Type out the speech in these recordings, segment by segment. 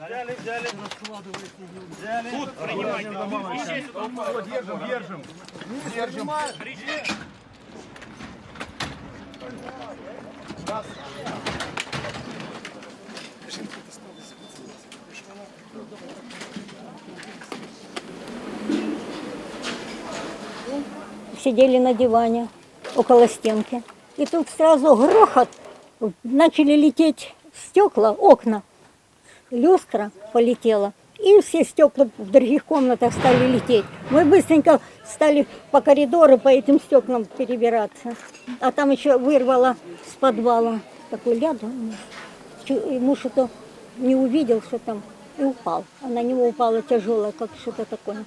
Взяли, взяли. Взяли. Тут принимайте. Держим, держим. Держим. сидели на диване около стенки. И тут сразу грохот, начали лететь стекла, окна, люстра полетела. И все стекла в других комнатах стали лететь. Мы быстренько стали по коридору по этим стеклам перебираться. А там еще вырвало с подвала такой ляд. Муж это не увидел, что там, и упал. А на него упало тяжелое, как что-то такое.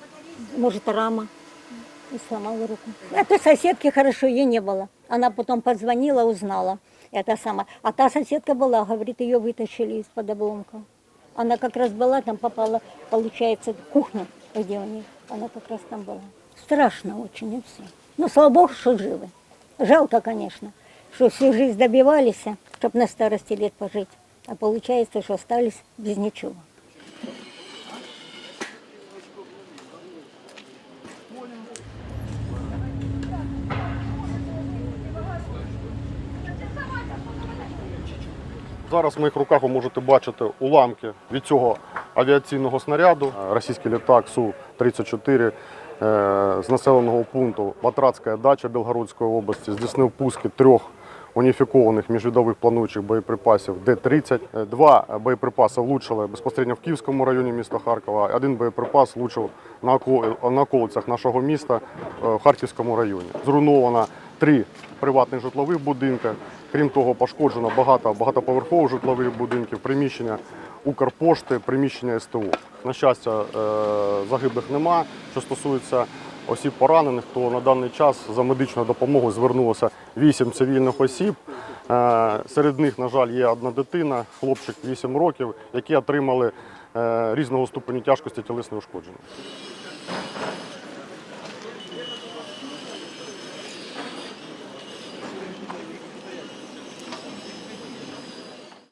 Может, рама и сломала руку. Это соседки хорошо, ей не было. Она потом позвонила, узнала. Это самое. А та соседка была, говорит, ее вытащили из-под обломка. Она как раз была, там попала, получается, кухня, где у них. Она как раз там была. Страшно очень, и все. Ну, слава богу, что живы. Жалко, конечно, что всю жизнь добивались, чтобы на старости лет пожить. А получается, что остались без ничего. Зараз в моїх руках ви можете бачити уламки від цього авіаційного снаряду. Російський літак Су-34 е, з населеного пункту Батрацька дача Білгородської області здійснив пуски трьох уніфікованих міжвідових плануючих боєприпасів Д-30. Е, Два боєприпаси влучили безпосередньо в Київському районі міста Харкова. Один боєприпас влучив на околицях нашого міста е, в Харківському районі. Зруйновано три приватних житлових будинки. Крім того, пошкоджено багато багатоповерхових житлових будинків, приміщення Укрпошти, приміщення СТО. На щастя, е, загиблих нема. Що стосується осіб поранених, то на даний час за медичною допомогою звернулося 8 цивільних осіб. Е, Серед них, на жаль, є одна дитина, хлопчик 8 років, які отримали е, різного ступеню тяжкості тілесного ушкодження.